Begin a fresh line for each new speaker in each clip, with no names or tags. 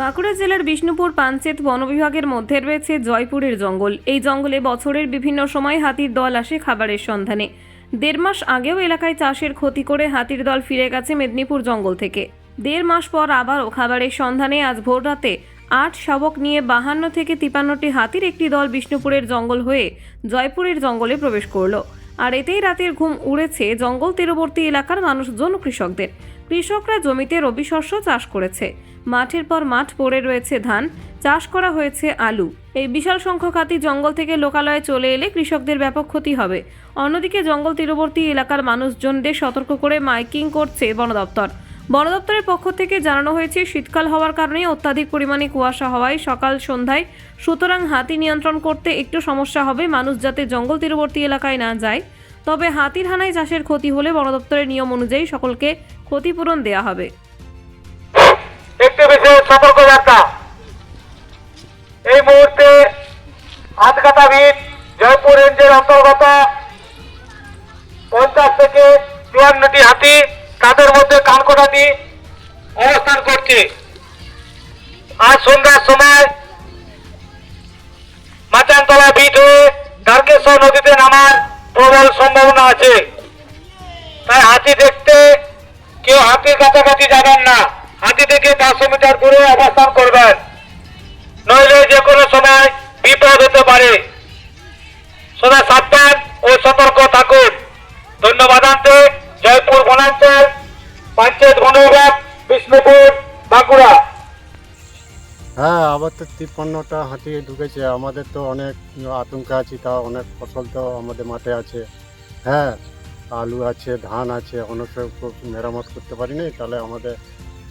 বাঁকুড়া জেলার বিষ্ণুপুর পাঞ্চেত বন বিভাগের মধ্যে রয়েছে জয়পুরের জঙ্গল। এই জঙ্গলে বছরের বিভিন্ন সময় হাতির দল আসে খাবারের সন্ধানে। দেড় মাস আগেও এলাকায় চাষের ক্ষতি করে হাতির দল ফিরে গেছে মেদিনীপুর জঙ্গল থেকে। দেড় মাস পর আবারও খাবারের সন্ধানে আজ ভোর রাতে আট শাবক নিয়ে বাহান্ন থেকে তিপান্নটি হাতির একটি দল বিষ্ণুপুরের জঙ্গল হয়ে জয়পুরের জঙ্গলে প্রবেশ করল। আর এতেই রাতের ঘুম উড়েছে জঙ্গল তীরবর্তী এলাকার মানুষজন কৃষকদের। কৃষকরা জমিতে রবি শস্য চাষ করেছে। মাঠের পর মাঠ পড়ে রয়েছে ধান, চাষ করা হয়েছে আলু। এই বিশাল সংখ্যক হাতি জঙ্গল থেকে লোকালয়ে চলে এলে কৃষকদের ব্যাপক ক্ষতি হবে। অন্যদিকে জঙ্গল তীরবর্তী এলাকার মানুষজনদের সতর্ক করে মাইকিং করছে বন দপ্তর। বন দপ্তরের পক্ষ থেকে জানানো হয়েছে, শীতকাল হওয়ার কারণে অত্যাধিক পরিমাণে কুয়াশা হওয়ায় সকাল সন্ধ্যায় সুতরাং হাতি নিয়ন্ত্রণ করতে একটু সমস্যা হবে, মানুষ যাতে জঙ্গল তীরবর্তী এলাকায় না যায়। তবে হাতির হানায় চাষের ক্ষতি হলে বন দপ্তরের নিয়ম অনুযায়ী সকলকে ক্ষতিপূরণ দেওয়া হবে।
সতর্কবার্তা। এই মুহূর্তে ভিত জয়পুর রেঞ্জের অন্তর্গত পঞ্চাশ থেকে চুয়ান্নটি হাতি তাদের মধ্যে কানকোটাটি অবস্থান করছে। আজ সন্ধ্যার সময় মাচানতলা বিট হয়ে দ্বারকেশ্বর নদীতে নামার প্রবল সম্ভাবনা আছে। তাই হাতি হাতির কাছাকাছি যাবেন না। হাতি থেকে পাঁচশো মিটার দূরে অবস্থান করবেন। নইলে যে কোনো সময় বিপদ হতে পারে। সদা সাবধান ও সতর্ক থাকুন। ধন্যবাদ আনতে জয়পুর বনাঞ্চল, পঞ্চায়েত বন বিষ্ণুপুর, বাঁকুড়া।
হ্যাঁ আবার তো তিপ্পান্নটা হাতি ঢুকেছে। আমাদের তো অনেক আতঙ্কে আছি তা অনেক ফসল তো আমাদের মাঠে আছে। হ্যাঁ আলু আছে, ধান আছে অনেক সব মেরামত করতে পারিনি, তাহলে আমাদের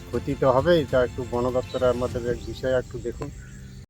ক্ষতি তো হবেই, তা একটু বন দপ্তরের আমাদের বিষয়ে, একটু দেখুন।